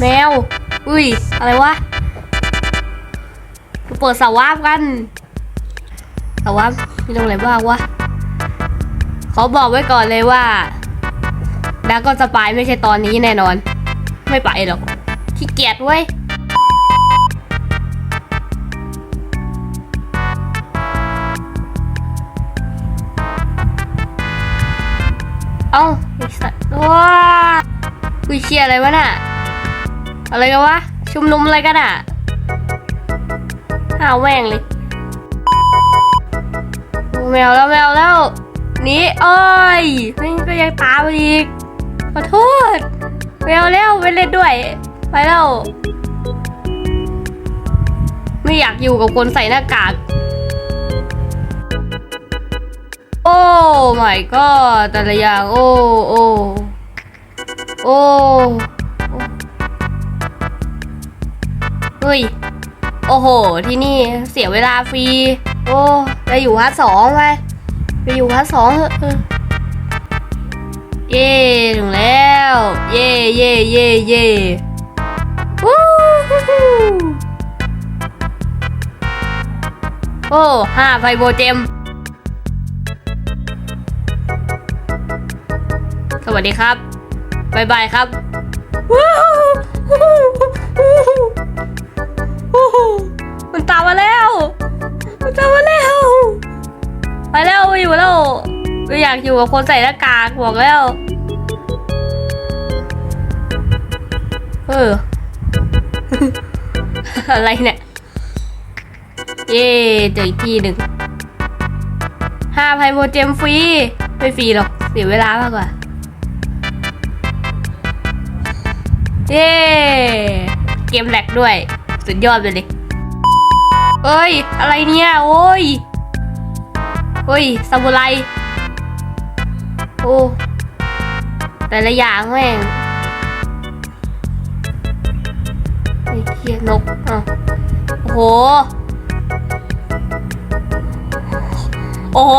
แมว อุ้ย อะไรวะ เปิดสาวาบกันสาวาบมีตรงไหนบ้างวะเขาบอกไว้ก่อนเลยว่าดาก็สปายไม่ใช่ตอนนี้แน่นอน ไม่ไปหรอก ขี้เกียจเว้ย เอ้าไอสัตว์ว้าคุยเชียอะไรวะน่ะ อะไรกันวะ ชุมนุมอะไรกันอะห้าวแม่งเลยแมวแล้วแมวแล้วนีเอ้ยนี่ก็ยังตามอีกขอโทษแมวแล้วไปเล่นด้วย ไปแล้ว ไม่อยากอยู่กับคนใส่หน้ากาก my god แต่ละอย่าง โอ้ โอ้ โอ้เฮ้ย โอ้โห ที่นี่เสียเวลาฟรี โอ้ไปอยู่พาร์ทสองไปไปอยู่พาร์ทสองเถอะเอเย่ถึงแล้ว เย่เย่เย่เย่วู้ฮู้ฮู้โอ้ห้าไฟโบเจม สวัสดีครับบายบายครับวู้ฮู้ฮู้ฮู้ฮู้ฮู้มันตามมาแล้ว มันตามมาแล้ว ไปแล้วไปอยู่แล้วไม่อยากอยู่กับคนใส่หน้ากากบอกแล้ว เออ อะไรเนี่ย เย่เจออีกที่หนึ่งห้าไพโมเจมฟรี ไม่ฟรีหรอก เสียเวลามากกว่า เย้เกมแหลกด้วย สุดยอดไปเลยเอ้ย อะไรเนี่ยโอ้ยโอ้ยซามูไรโอ้แต่ละอย่างแม่งไอ้เคียนกอะโอ้โหโอ้โห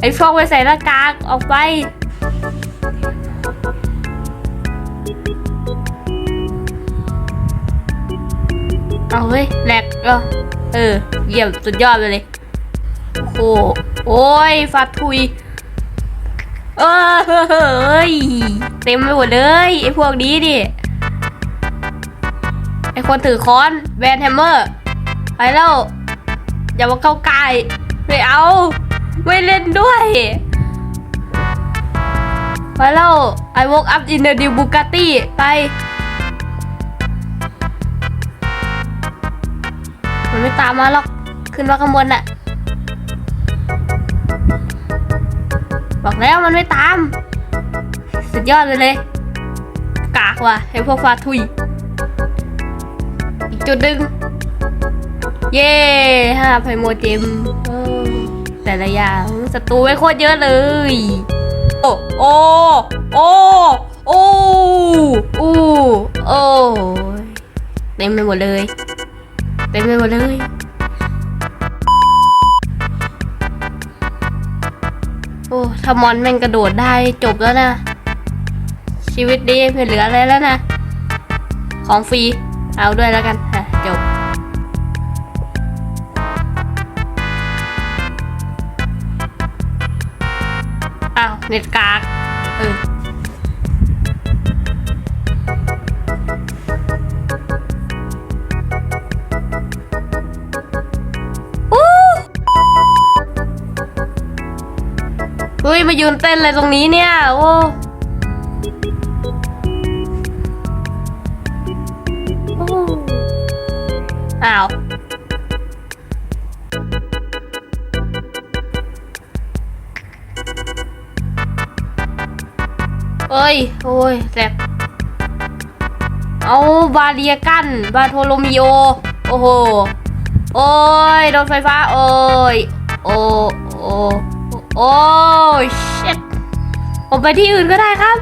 ไอ้พวกไปใส่หน้ากากออกไป เอาเฮ้ยแหลกเออเออเยี่ยมสุดยอดไปเลยโอ้โหโอ้ยฟาดทุยเออเฮ้ยเต็มไปหมดเลยไอ้พวกนี้ดิไอ้คนถือค้อนแบนแฮมเมอร์ไปแล้วอย่ามาเข้าใกล้ไม่เอาไม่เล่นด้วยไปแล้ว I woke up in the new Bugatti ไป มันไม่ตามมาหรอก ขึ้นมาข้างบนน่ะ บอกแล้วมันไม่ตาม สุดยอดไปเลย กากว่ะให้พวกฟาทุย อีกจุดหนึ่งเย่ห้าไพโมเจมเออแต่ละอย่างศัตรูไว้โคตรเยอะเลย โอ้โอ้โอ้โอ้โอ้โอ้ยเต็มไปหมดเลย เต็มไปหมดเลยโอ้ถ้ามอนแม่งกระโดดได้จบแล้วนะ ชีวิตดีไม่เหลืออะไรแล้วนะ ของฟรี เอาด้วยแล้วกันอะจบ อ้าว เน็ตกากเออ ฮ้ยมายืนเต้นอะไรตรงนี้เนี่ยโอ้โอ้อ้าวเอ้ย โอ้ยแสบเอาบาเรียกันบาโทโลมิโอ โอ้โห โอ้ย โดนไฟฟ้า โอ้ย โอ้ โอ้ โอ้ชิตผมไปที่อื่นก็ได้ครับ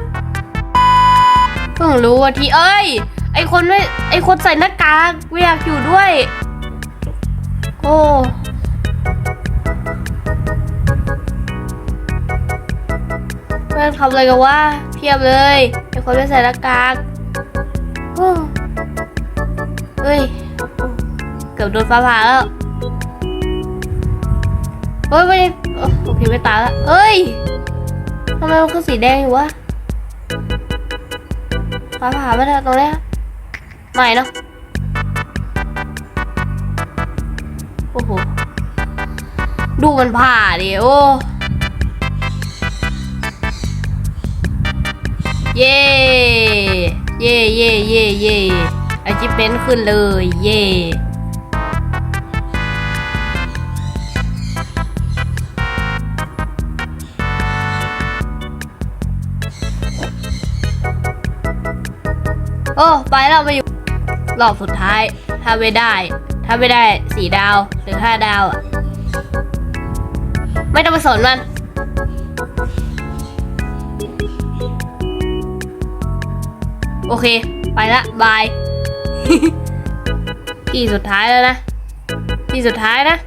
เพิ่งรู้ว่าที่เอ้ย ไอคนไม่ไอคนใส่หน้ากากไม่ยากอยู่ด้วย โอ้เพื่อนทำเลยกันวะเพียบเลยไอคนไม่ใส่หน้ากากเฮ้ย เกือบโดนฟ้าผ่าแล้ว เฮ้ยไม่ได้โอเไม่ตายแล้วเอ้ยทำไมมันคือสีแดงอยู่วะฟ้าผ่าไม่ได้ตรงนี้ยไม่เนาะโอ้โห ดูมันผ่าดิโอ้เย่เย่เย่เย่เย่ไอจิเปเมนขึ้นเลย เย่ โอ้ไปแล้วมาอยู่รอบสุดท้าย ถ้าไม่ได้ ถ้าไม่ได้สี่ดาวหรือห้าดาวอะไม่ต้องไปสนมัน โอเค ไปละบาย ที่สุดท้ายแล้วนะ ที่สุดท้ายนะ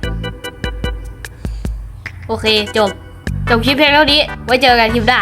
โอเค จบ จบคลิปเพียงเท่านี้ ไว้เจอกันคลิปหน้า